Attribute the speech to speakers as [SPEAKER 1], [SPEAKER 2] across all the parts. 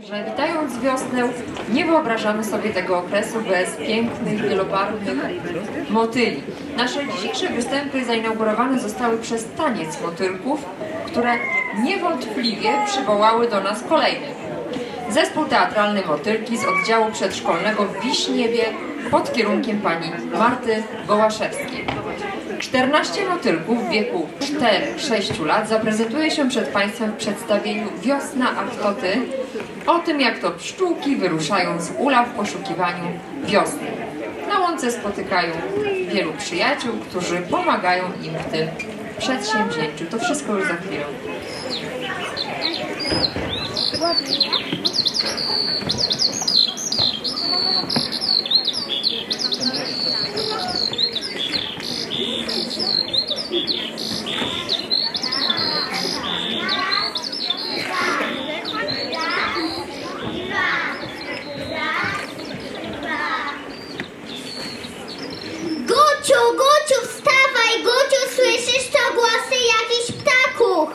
[SPEAKER 1] że witając wiosnę nie wyobrażamy sobie tego okresu bez pięknych, wielobarwnych motyli. Nasze dzisiejsze występy zainaugurowane zostały przez taniec motylków, które niewątpliwie przywołały do nas kolejnych. Zespół teatralny Motylki z oddziału przedszkolnego w Wiśniewie pod kierunkiem pani Marty Gołaszewskiej. 14 motylków w wieku 4-6 lat zaprezentuje się przed Państwem w przedstawieniu Wiosna a kto ty? O tym, jak to pszczółki wyruszają z ula w poszukiwaniu wiosny. Na łące spotykają wielu przyjaciół, którzy pomagają im w tym przedsięwzięciu. To wszystko już za chwilę.
[SPEAKER 2] Guciu, Guciu, wstawaj, Guciu, słyszysz to głosy jakichś ptaków?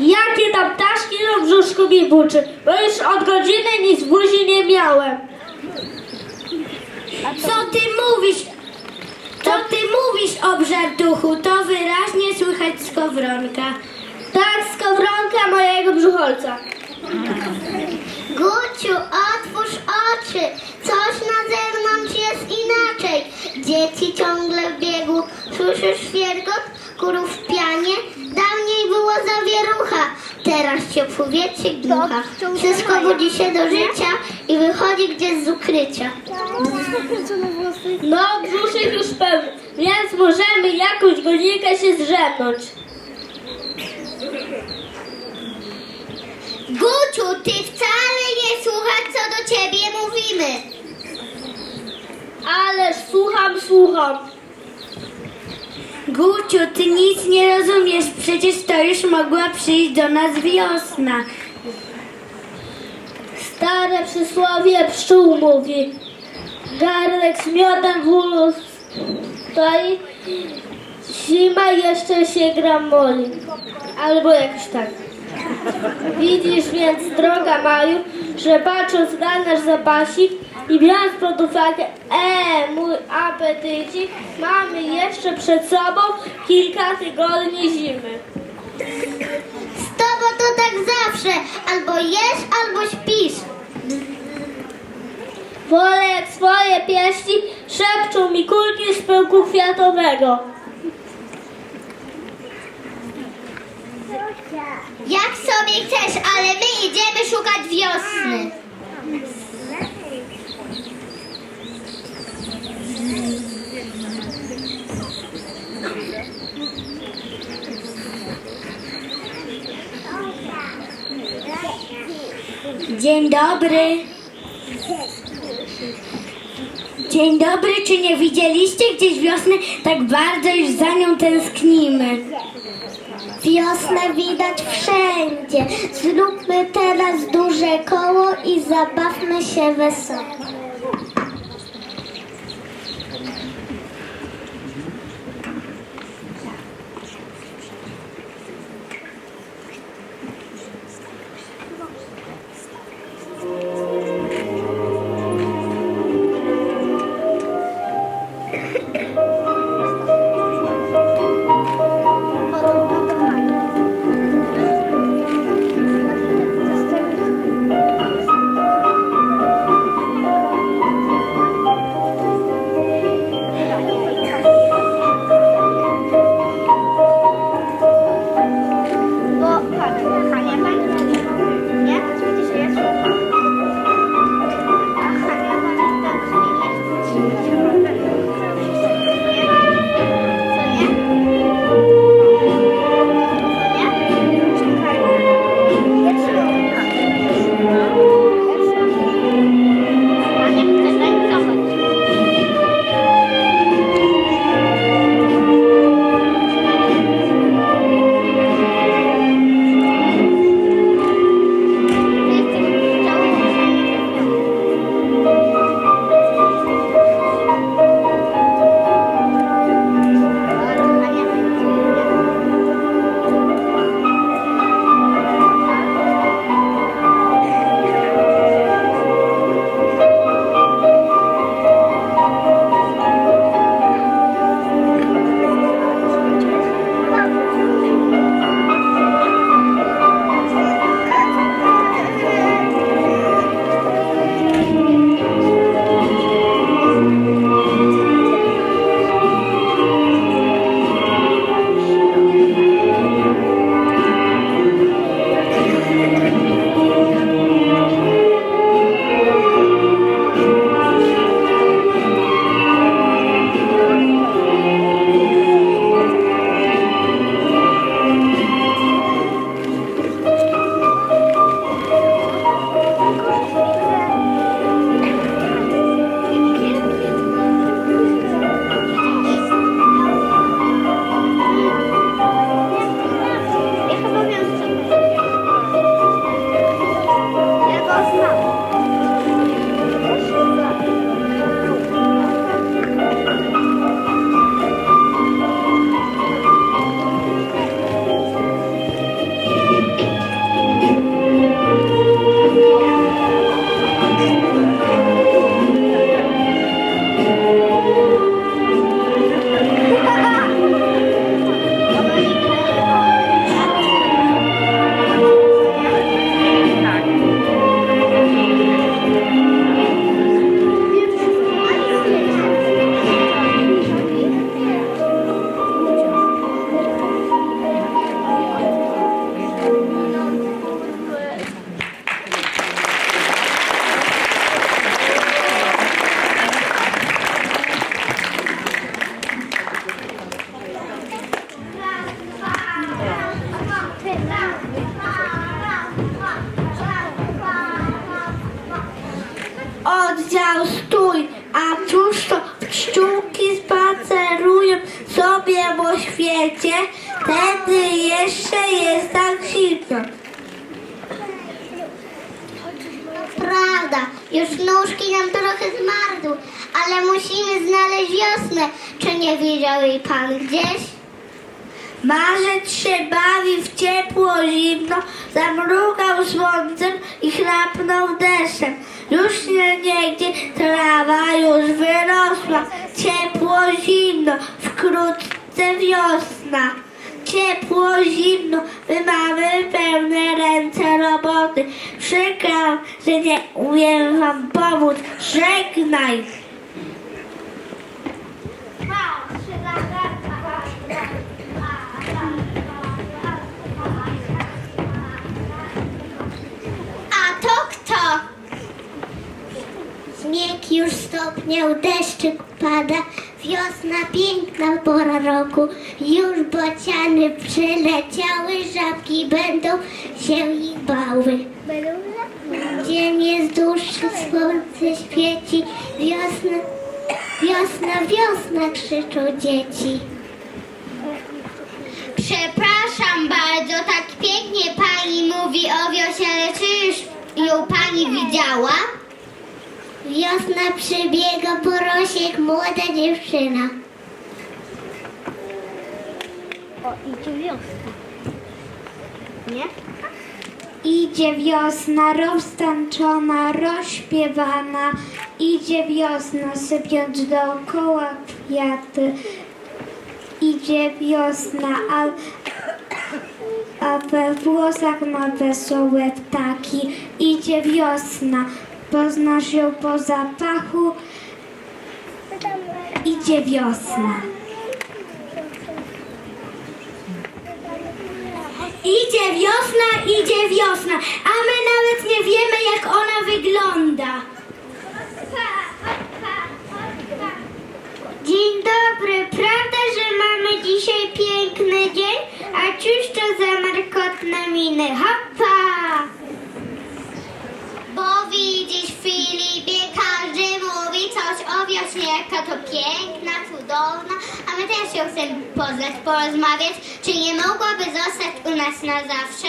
[SPEAKER 3] Jakie tam ptaszki no brzuszku mi buczy, bo już od godziny nic w buzi nie miałem.
[SPEAKER 2] Co ty mówisz? Co ty mówisz, obżartuchu? To wyraźnie słychać z kowronka.
[SPEAKER 3] Tak, skowronka mojego brzucholca.
[SPEAKER 2] Guciu, otwórz oczy. Coś na zewnątrz jest inaczej. Dzieci ciągle w biegu. Słyszysz świergot? Kurów w pianie? Dawniej było zawierucha. Teraz się powietrze dmucha. Wszystko budzi się do życia i wychodzi gdzieś z ukrycia.
[SPEAKER 3] No, brzuszek już pełny, więc możemy jakąś godzinkę się zdrzemnąć.
[SPEAKER 2] Guciu, ty wcale nie słuchasz, co do ciebie mówimy.
[SPEAKER 3] Ale słucham, słucham.
[SPEAKER 2] Guciu, ty nic nie rozumiesz, przecież to już mogła przyjść do nas wiosna.
[SPEAKER 3] Stare przysłowie pszczół mówi. Garnek z miodem w ulu stoi. Zima jeszcze się gramoli. Albo jakoś tak. Widzisz więc, droga Maju, że patrząc na nasz zapasik i biorąc pod uwagę, e, mój apetycik, mamy jeszcze przed sobą kilka tygodni zimy.
[SPEAKER 2] Z tobą to tak zawsze, albo jesz, albo śpisz.
[SPEAKER 3] Wolę jak swoje pieści szepczą mi kulki z pyłku kwiatowego.
[SPEAKER 2] Jak sobie chcesz, ale my idziemy szukać wiosny. Dzień dobry. Dzień dobry, czy nie widzieliście gdzieś wiosny? Tak bardzo już za nią tęsknimy. Wiosnę widać wszędzie. Zróbmy teraz duże koło i zabawmy się wesoło. Już nóżki nam trochę zmarzły, ale musimy znaleźć wiosnę. Czy nie wiedział jej pan gdzieś?
[SPEAKER 4] Marzec się bawi w ciepło zimno, zamrugał słońcem i chrapnął deszczem. Już nie niegdzie trawa już wyrosła, ciepło zimno, wkrótce wiosna. Ciepło zimno, my mamy pełne ręce roboty. Przykram, że nie umiem wam pomóc. Żegnaj!
[SPEAKER 2] A to kto? Śnieg już stopniał, deszczyk pada, wiosna piękna pora roku. Już bociany przyleciały, żabki będą się ich bały. Dzień jest dłuższy, słońce świeci, wiosna, wiosna, wiosna krzyczą dzieci. Przepraszam bardzo, tak pięknie pani mówi o wiosie, ale czy już ją pani widziała? Wiosna przybiega po rosiek, młoda dziewczyna.
[SPEAKER 4] Idzie wiosna roztańczona, rozśpiewana, idzie wiosna sypiąc dookoła kwiaty. Idzie wiosna, a, a we włosach ma wesołe ptaki. Idzie wiosna, poznasz ją po zapachu. Idzie wiosna. Idzie wiosna, idzie wiosna, a my nawet nie wiemy, jak ona wygląda.
[SPEAKER 2] Dzień dobry, prawda, że mamy dzisiaj piękny dzień? A cóż to za markotne miny? Hopa! Bo widzisz, Filipie, każdy mówi coś o wiośnie, jaka to piękna, cudowna, a my też ją chcemy poznać, porozmawiać. Czy nie mogłaby zostać u nas na zawsze?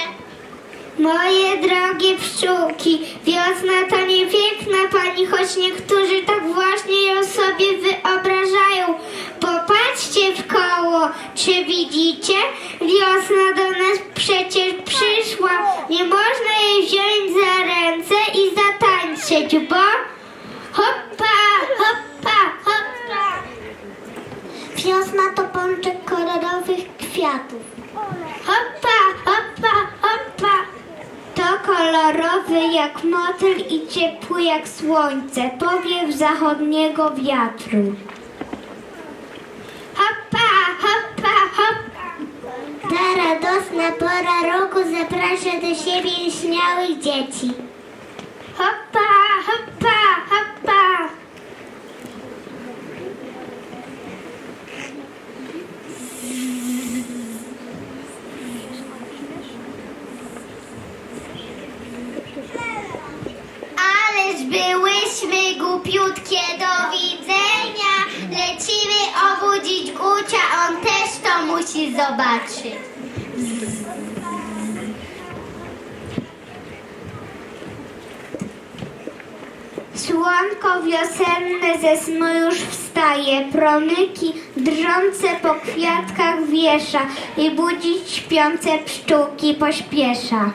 [SPEAKER 2] Moje drogie pszczółki, wiosna to nie piękna pani, choć niektórzy tak właśnie ją sobie wyobrażają. Popatrzcie w koło, czy widzicie? Wiosna do nas przecież przyszła. Nie można jej wziąć za ręce i zatańczyć, bo hoppa, hoppa, hoppa. Wiosna to pączek kolorowych kwiatów. Hoppa, hoppa, hoppa.
[SPEAKER 4] To kolorowy jak motyl i ciepły jak słońce, powiew zachodniego wiatru.
[SPEAKER 2] Hoppa, hoppa, hoppa. Ta radosna pora roku zaprasza do siebie śmiałych dzieci. Hoppa, hoppa, hoppa. Ależ byłyśmy głupiutkie do widzenia. Lecimy obudzić Gucia, on też to musi zobaczyć.
[SPEAKER 4] Słonko wiosenne ze snu już wstaje, promyki drżące po kwiatkach wiesza i budzić śpiące pszczółki pośpiesza.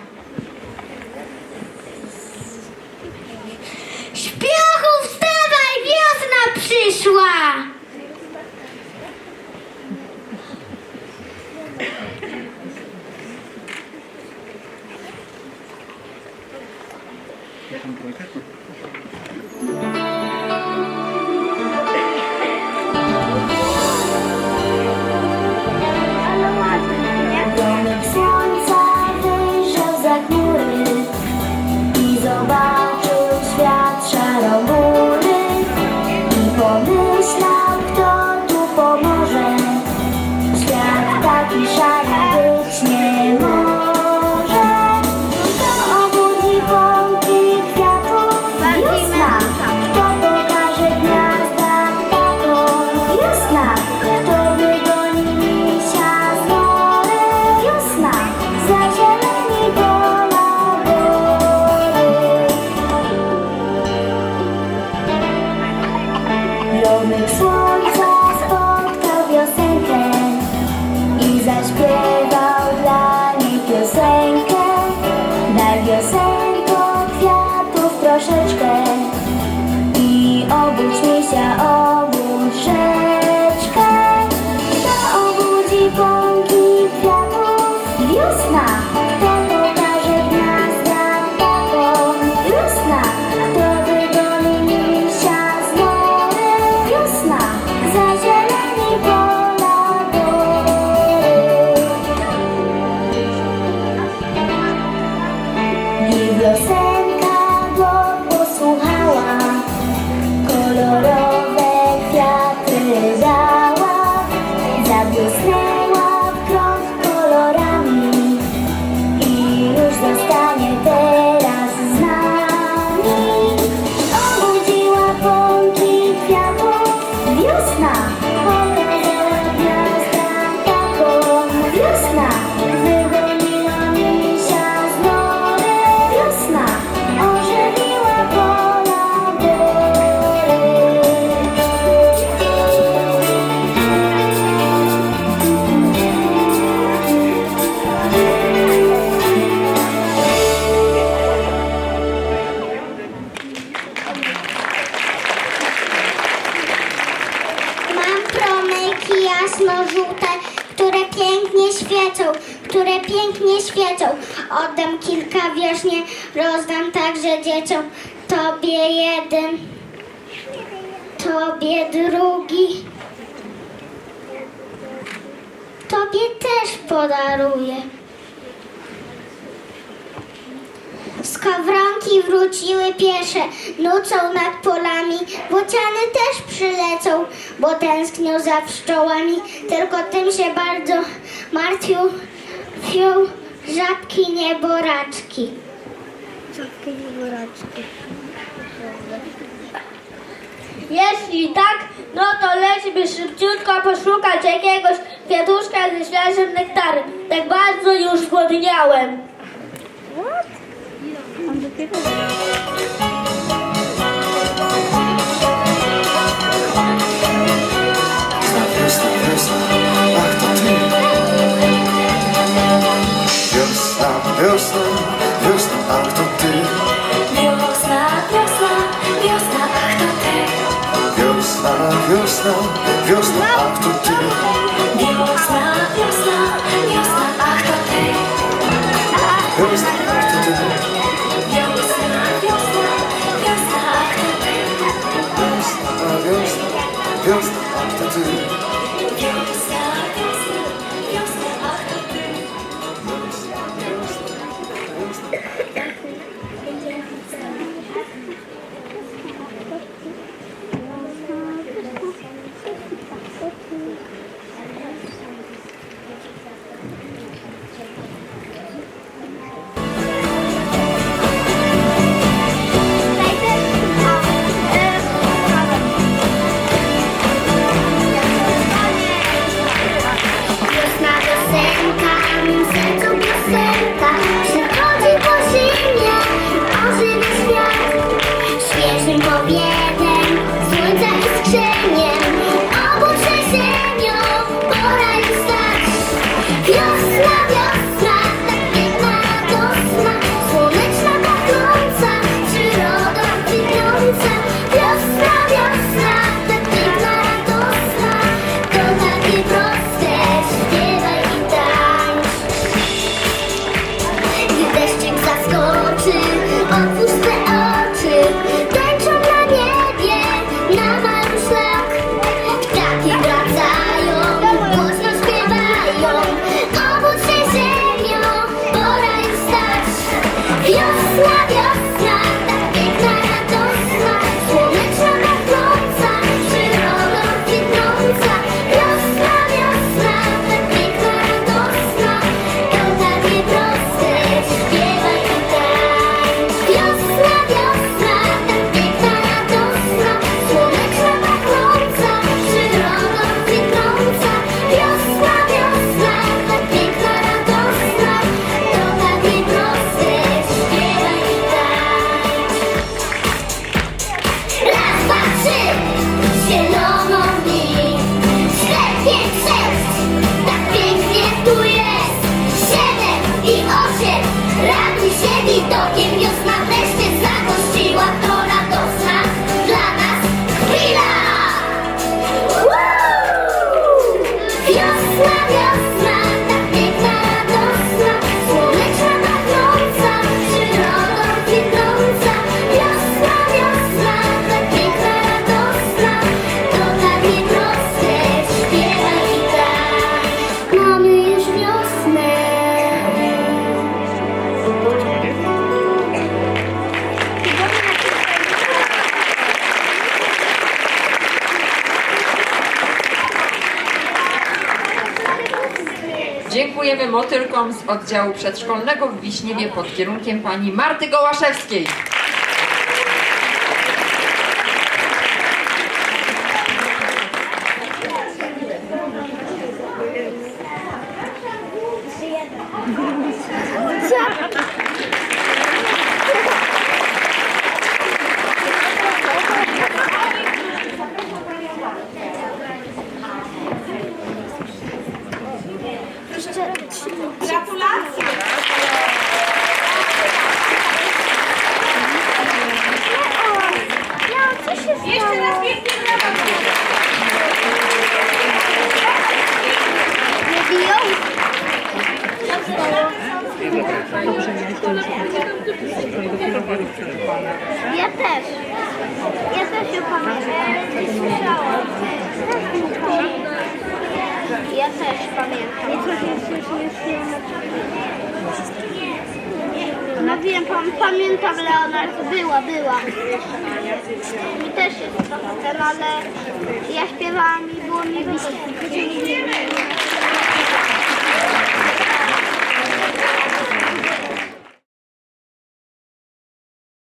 [SPEAKER 2] Także dzieciom. Tobie jeden, tobie drugi. Tobie też podaruję. Skowronki wróciły piesze, nucą nad polami, bociany też przylecą, bo tęsknią za pszczołami, tylko tym się bardzo martwią żabki nieboraczki.
[SPEAKER 3] Jeśli tak, no to lećmy szybciutko poszukać jakiegoś kwiatuszka ze świeżym nektarem. Tak bardzo już zgłodniałem.
[SPEAKER 5] Wiosna, wiosna, ach to ty Wiosna, wiosna, wiosna,
[SPEAKER 6] Wiosna, wiosna, wiosna, ach to ty?
[SPEAKER 5] Wiosna,
[SPEAKER 1] oddziału przedszkolnego w Wiśniewie pod kierunkiem pani Marty Gołaszewskiej.
[SPEAKER 2] Ja też. Ja też ją pamiętam. Słyszałam. Ja też pamiętam. No wiem, pam- pamiętam Leonard, była, była. Mi też jest trochę ale ja śpiewałam i było mi.